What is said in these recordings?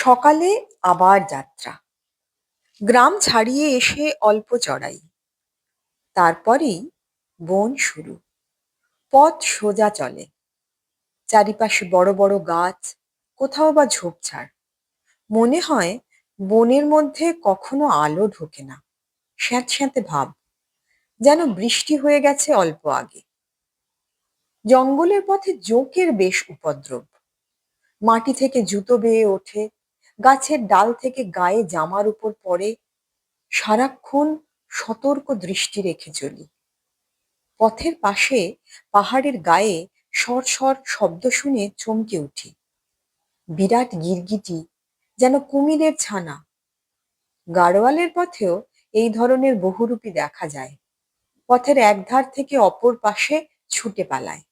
সকালে আবার যাত্রা। গ্রাম ছাড়িয়ে এসে অল্প চড়াই। তারপরেই বন শুরু। পথ সোজা চলে। চারিপাশে বড় বড় গাছ, কোথাও বা ঝোপঝাড় মনে হয় বনের মধ্যে কখনো আলো ঢোকে না। স্যাঁতস্যাঁতে ভাব। যেন বৃষ্টি হয়ে গেছে অল্প আগে। জঙ্গলের পথে জোঁকের বেশ উপদ্রব। মাটি থেকে জুতো বেয়ে ওঠে। গাছের ডাল থেকে গায়ে জামার উপর পড়ে সারাক্ষণ সতর্ক দৃষ্টি রেখে চলি। পথের পাশে পাহাড়ের গায়ে সর সর শব্দ শুনে চমকে উঠি। বিরাট গিরগিটি, যেন কুমিরের ছানা। গাড়োয়ালের পথেও এই ধরনের বহুরূপী দেখা যায়। পথের একধার থেকে অপর পাশে ছুটে পালায়।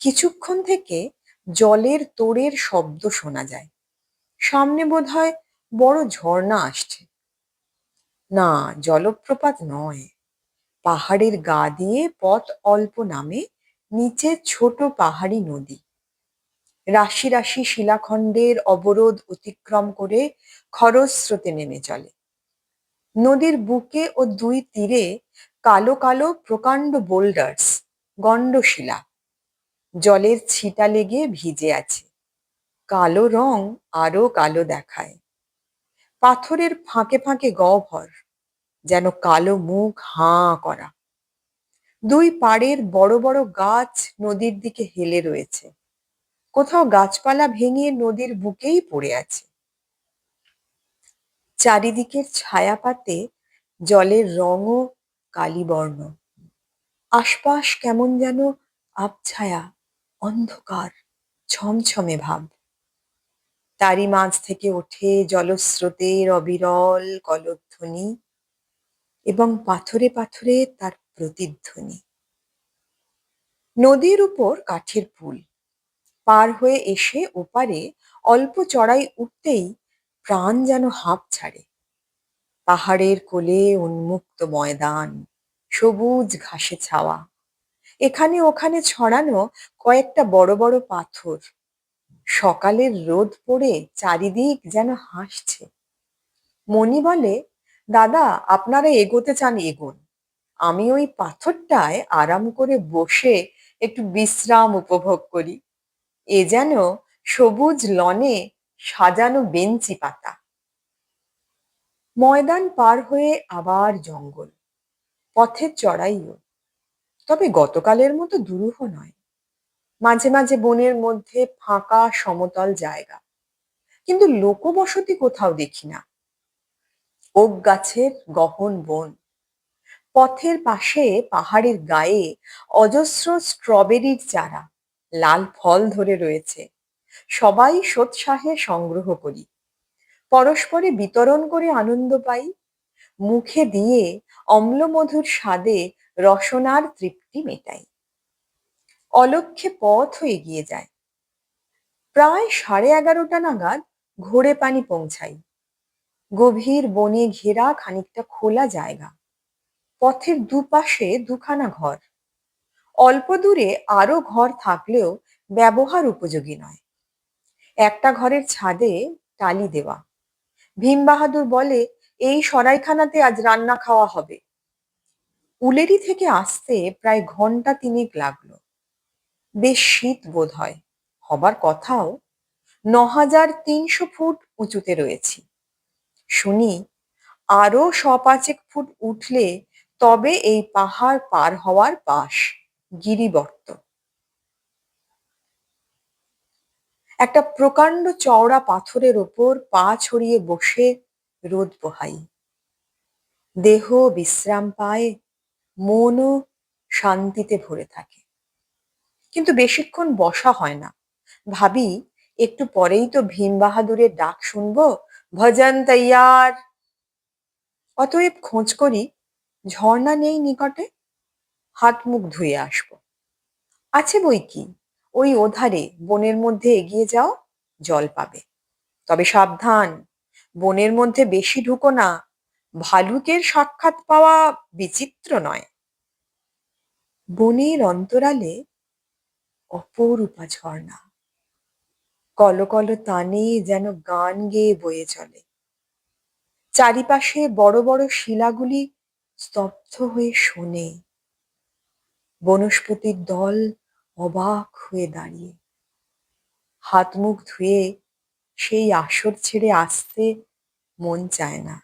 কিছুক্ষণ থেকে জলের তোড়ের শব্দ শোনা যায়। সামনে বোধ হয় বড় ঝর্ণা আসছে। না, জলপ্রপাত নয়। পাহাড়ের গা দিয়ে পথ অল্প নামে নিচে ছোট পাহাড়ি নদী। রাশি রাশি শিলাখণ্ডের অবরোধ অতিক্রম করে খরস্রোতে নেমে চলে। নদীর বুকে ও দুই তীরে কালো কালো প্রকাণ্ড বোল্ডার্স, গণ্ডশিলা। জলের ছিটা লেগে ভিজে আছে। কালো রং আরও কালো দেখায়। পাথরের ফাঁকে ফাঁকে গহ্বর, যেন কালো মুখ হাঁ করা। দুই পাড়ের বড় বড় গাছ নদীর দিকে হেলে রয়েছে। কোথাও গাছপালা ভেঙে নদীর বুকেই পড়ে আছে। চারিদিকের ছায়াপাতে জলের রঙও কালীবর্ণ। আশপাশ কেমন যেন আবছায়া, অন্ধকার, ছমছমে ভাব। তারই মাঝ থেকে ওঠে জলস্রোতের অবিরল কলধ্বনি এবং পাথরে পাথরে তার প্রতিধ্বনি। নদীর উপর কাঠের পুল। পার হয়ে এসে ওপারে অল্প চড়াই উঠতেই প্রাণ যেন হাঁপ ছাড়ে। পাহাড়ের কোলে উন্মুক্ত ময়দান, সবুজ ঘাসে ছাওয়া। এখানে ওখানে ছড়ানো কয়েকটা বড় বড় পাথর। সকালের রোদ পড়ে চারিদিক যেন হাসছে। মণি বলে, দাদা, আপনারা এগোতে চান, এগোন। আমি ওই পাথরটায় আরাম করে বসে একটু বিশ্রাম উপভোগ করি। এ যেন সবুজ লনে সাজানো বেঞ্চি পাতা। ময়দান পার হয়ে আবার জঙ্গল। পথের চড়াইও। তবে গতকালের মতো দুরূহ নয়। মাঝে মাঝে বনের মধ্যে ফাঁকা সমতল জায়গা। কিন্তু লোকবসতি কোথাও দেখি না। ওক গাছের গহন বন। পথের পাশে পাহাড়ের গায়ে অজস্র স্ট্রবেরির চারা। লাল ফল ধরে রয়েছে। সবাই সোৎসাহে সংগ্রহ করি। পরস্পরে বিতরণ করে আনন্দ পাই। মুখে দিয়ে অম্লমধুর স্বাদে রসনার তৃপ্তি মেটাই। অলক্ষ্যে পথ এগিয়ে যায়। প্রায় সাড়ে এগারোটা নাগাদ ঘোরে পানি পৌঁছাই গভীর বনে ঘেরা খানিকটা খোলা জায়গা। পথের দুপাশে দুখানা ঘর। অল্প দূরে আরও ঘর থাকলেও ব্যবহার উপযোগী নয়। একটা ঘরের ছাদে টালি দেওয়া। ভীম বাহাদুর বলে, এই সরাইখানাতে আজ রান্না খাওয়া হবে। উলেরি থেকে আসতে প্রায় ঘণ্টা তিনেক লাগল। বেশ শীত বোধ হয়। হবার কথাও ন হাজার তিনশো ফুট উঁচুতে রয়েছি। শুনি, আরও পাঁচেক ফুট উঠলে তবে এই পাহাড় পার হওয়ার পাশ, গিরিবর্ত। একটা প্রকাণ্ড চওড়া পাথরের ওপর পা ছড়িয়ে বসে রোদ পোহাই দেহ বিশ্রাম পায়, মনও শান্তিতে ভরে থাকে। কিন্তু বেশিক্ষণ বসা হয় না। ভাবি, একটু পরেই তো ভীম বাহাদুরের ডাক শুনব? ভজন তৈয়ার। অতএব খোঁজ করি, ঝর্ণা নেই নিকটে। হাত মুখ ধুয়ে আসব। আছে বই কি? ওই ওধারে, বনের মধ্যে এগিয়ে যাও, জল পাবে। তবে সাবধান, বনের মধ্যে বেশি ঢুকো না। ভালুকের সাক্ষাৎ পাওয়া বিচিত্র নয়। বনের অন্তরালে অপরূপা ঝর্ণা। কলকল তানে যেন গান গেয়ে বয়ে চলে। চারিপাশে বড় বড় শিলাগুলি স্তব্ধ হয়ে শোনে। বনস্পতির দল অবাক হয়ে দাঁড়িয়ে। হাত মুখ ধুয়ে সেই আসর ছেড়ে আসতে মন চায় না।